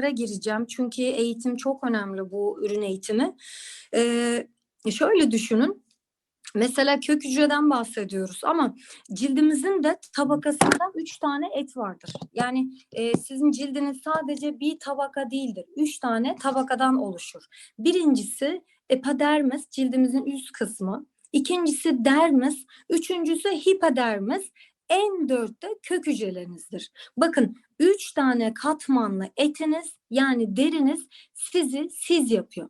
gireceğim. Çünkü eğitim çok önemli bu ürün eğitimi. Ee, şöyle düşünün. Mesela kök hücreden bahsediyoruz ama cildimizin de tabakasında üç tane et vardır. Yani e, sizin cildiniz sadece bir tabaka değildir. Üç tane tabakadan oluşur. Birincisi epidermis, cildimizin üst kısmı. İkincisi dermis, üçüncüsü hipodermis, en dörtte kök hücrelerinizdir. Bakın üç tane katmanlı etiniz yani deriniz sizi siz yapıyor.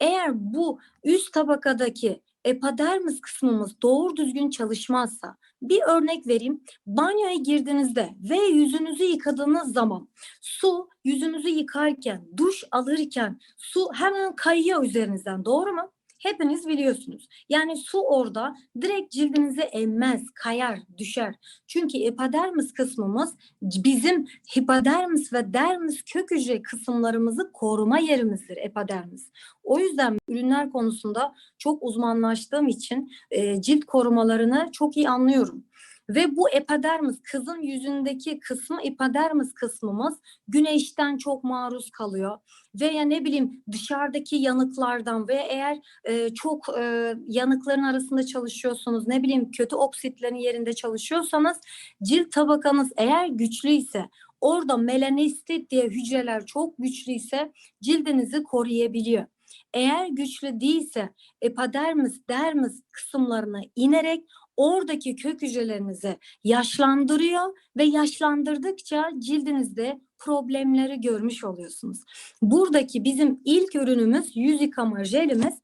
Eğer bu üst tabakadaki epidermis kısmımız doğru düzgün çalışmazsa bir örnek vereyim. Banyoya girdiğinizde ve yüzünüzü yıkadığınız zaman su yüzünüzü yıkarken, duş alırken su hemen kayıyor üzerinizden doğru mu? Hepiniz biliyorsunuz. Yani su orada direkt cildinize emmez, kayar, düşer. Çünkü epidermis kısmımız bizim hipodermis ve dermis kök hücre kısımlarımızı koruma yerimizdir epidermis. O yüzden ürünler konusunda çok uzmanlaştığım için e, cilt korumalarını çok iyi anlıyorum. Ve bu epidermis kızın yüzündeki kısmı epidermis kısmımız güneşten çok maruz kalıyor. Veya ne bileyim dışarıdaki yanıklardan veya eğer e, çok e, yanıkların arasında çalışıyorsunuz ne bileyim kötü oksitlerin yerinde çalışıyorsanız cilt tabakanız eğer güçlüyse orada melanistit diye hücreler çok güçlüyse cildinizi koruyabiliyor. Eğer güçlü değilse epidermis, dermis kısımlarına inerek oradaki kök hücrelerinizi yaşlandırıyor ve yaşlandırdıkça cildinizde problemleri görmüş oluyorsunuz. Buradaki bizim ilk ürünümüz yüz yıkama jelimiz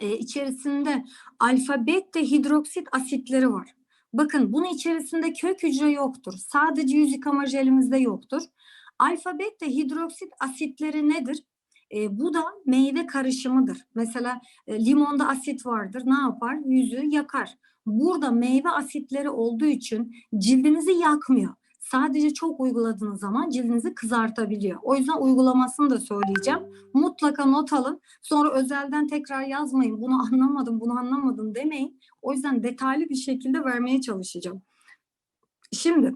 e, içerisinde alfa beta hidroksit asitleri var. Bakın bunun içerisinde kök hücre yoktur. Sadece yüz yıkama jelimizde yoktur. Alfa beta hidroksit asitleri nedir? E, bu da meyve karışımıdır. Mesela e, limonda asit vardır. Ne yapar? Yüzü yakar. Burada meyve asitleri olduğu için cildinizi yakmıyor. Sadece çok uyguladığınız zaman cildinizi kızartabiliyor. O yüzden uygulamasını da söyleyeceğim. Mutlaka not alın. Sonra özelden tekrar yazmayın. Bunu anlamadım, bunu anlamadım demeyin. O yüzden detaylı bir şekilde vermeye çalışacağım. Şimdi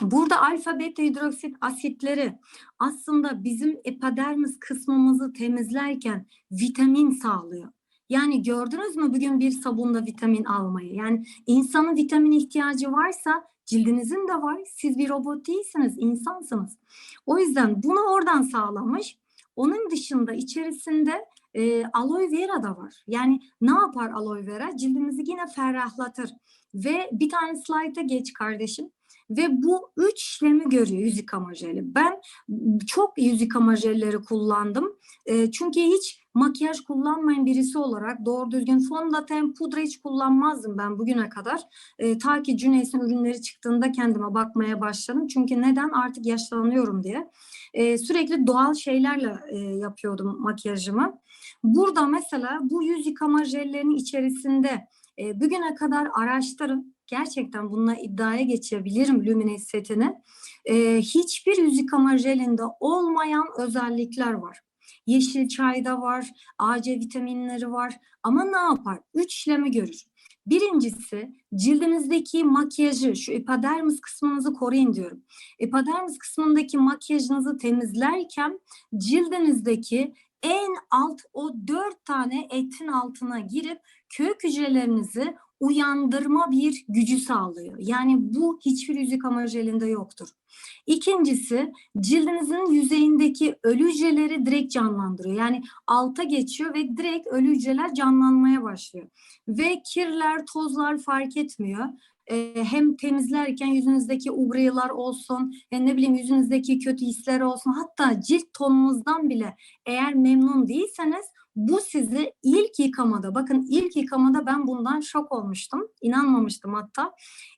Burada alfa beta hidroksit asitleri aslında bizim epidermis kısmımızı temizlerken vitamin sağlıyor. Yani gördünüz mü bugün bir sabunla vitamin almayı? Yani insanın vitamin ihtiyacı varsa cildinizin de var. Siz bir robot değilsiniz, insansınız. O yüzden bunu oradan sağlamış. Onun dışında içerisinde e, aloe vera da var. Yani ne yapar aloe vera? Cildimizi yine ferahlatır. Ve bir tane slayta geç kardeşim. Ve bu üç işlemi görüyor yüz yıkama. Ben çok yüz yıkama kullandım. E, çünkü hiç makyaj kullanmayan birisi olarak doğru düzgün fondöten, pudra hiç kullanmazdım ben bugüne kadar. E, ta ki Cüneys'in ürünleri çıktığında kendime bakmaya başladım. Çünkü neden? Artık yaşlanıyorum diye. E, sürekli doğal şeylerle e, yapıyordum makyajımı. Burada mesela bu yüz yıkama jellerinin içerisinde e, bugüne kadar araştırın. Gerçekten bununla iddiaya geçebilirim Lumines setini. E, hiçbir yüz yıkama olmayan özellikler var. Yeşil çayda var, AC vitaminleri var ama ne yapar? Üç işlemi görür. Birincisi cildinizdeki makyajı, şu epidermis kısmınızı koruyun diyorum. Epidermis kısmındaki makyajınızı temizlerken cildinizdeki en alt o dört tane etin altına girip kök hücrelerinizi uyandırma bir gücü sağlıyor. Yani bu hiçbir yüz yıkama jelinde yoktur. İkincisi cildinizin yüzeyindeki ölü hücreleri direkt canlandırıyor. Yani alta geçiyor ve direkt ölü hücreler canlanmaya başlıyor. Ve kirler, tozlar fark etmiyor e, hem temizlerken yüzünüzdeki uğrayılar olsun, e, ne bileyim yüzünüzdeki kötü hisler olsun, hatta cilt tonunuzdan bile eğer memnun değilseniz bu sizi ilk yıkamada, bakın ilk yıkamada ben bundan şok olmuştum, inanmamıştım hatta.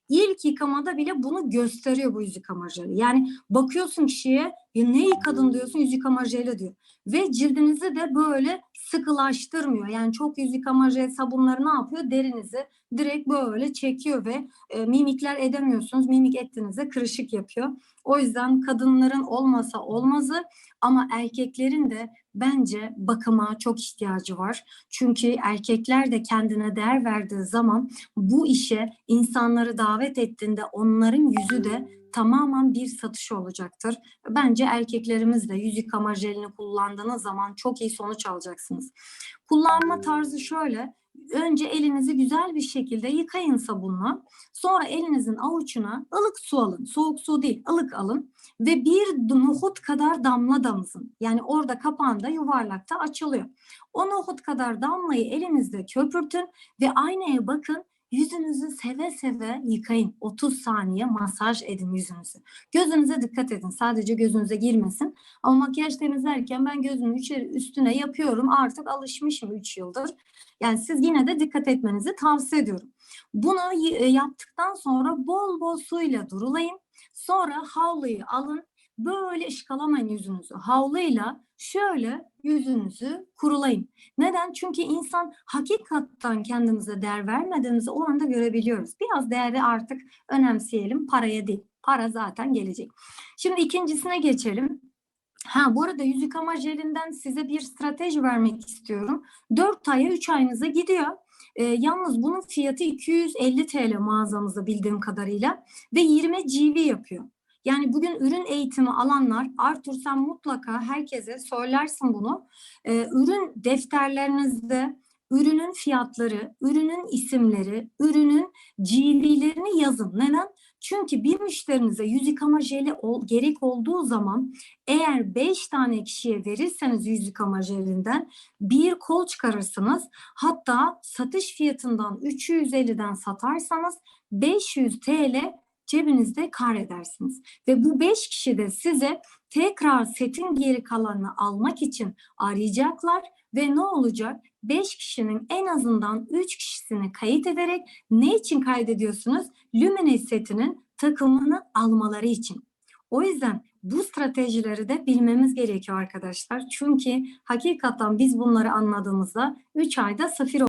İlk yıkamada bile bunu gösteriyor bu yüz yıkama. Yani bakıyorsun kişiye ya ne yıkadın diyorsun yüz yıkama diyor. Ve cildinizi de böyle sıkılaştırmıyor. Yani çok yüz yıkama jel sabunları ne yapıyor? Derinizi direkt böyle çekiyor ve e, mimikler edemiyorsunuz. Mimik ettiğinizde kırışık yapıyor. O yüzden kadınların olmasa olmazı ama erkeklerin de bence bakıma çok ihtiyacı var. Çünkü erkekler de kendine değer verdiği zaman bu işe insanları davet ettiğinde onların yüzü de tamamen bir satış olacaktır. Bence erkeklerimiz de yüz yıkama jelini kullandığınız zaman çok iyi sonuç alacaksınız. Kullanma tarzı şöyle. Önce elinizi güzel bir şekilde yıkayın sabunla. Sonra elinizin avucuna ılık su alın. Soğuk su değil, ılık alın. Ve bir nohut kadar damla damızın. Yani orada kapağında yuvarlakta açılıyor. O nohut kadar damlayı elinizde köpürtün ve aynaya bakın. Yüzünüzü seve seve yıkayın. 30 saniye masaj edin yüzünüzü. Gözünüze dikkat edin. Sadece gözünüze girmesin. Ama makyaj temizlerken ben gözümün içeri, üstüne yapıyorum. Artık alışmışım 3 yıldır. Yani siz yine de dikkat etmenizi tavsiye ediyorum. Bunu e, yaptıktan sonra bol bol suyla durulayın. Sonra havluyu alın. Böyle ışkalamayın yüzünüzü. Havluyla şöyle yüzünüzü kurulayın. Neden? Çünkü insan hakikaten kendimize değer vermediğimizi o anda görebiliyoruz. Biraz değeri artık önemseyelim. Paraya değil. Para zaten gelecek. Şimdi ikincisine geçelim. Ha bu arada yüz yıkama jelinden size bir strateji vermek istiyorum. 4 aya 3 ayınıza gidiyor. Ee, yalnız bunun fiyatı 250 TL mağazamızda bildiğim kadarıyla ve 20 GV yapıyor. Yani bugün ürün eğitimi alanlar, Artur sen mutlaka herkese söylersin bunu. Ee, ürün defterlerinizde ürünün fiyatları, ürünün isimleri, ürünün GV'lerini yazın. Neden? Çünkü bir müşterinize yüz yıkama jeli ol- gerek olduğu zaman eğer 5 tane kişiye verirseniz yüz yıkama jelinden bir kol çıkarırsınız. Hatta satış fiyatından 350'den satarsanız 500 TL cebinizde kar edersiniz. Ve bu 5 kişi de size tekrar setin geri kalanını almak için arayacaklar ve ne olacak? 5 kişinin en azından 3 kişisini kayıt ederek ne için kaydediyorsunuz? Lumine setinin takımını almaları için. O yüzden bu stratejileri de bilmemiz gerekiyor arkadaşlar. Çünkü hakikaten biz bunları anladığımızda 3 ayda safir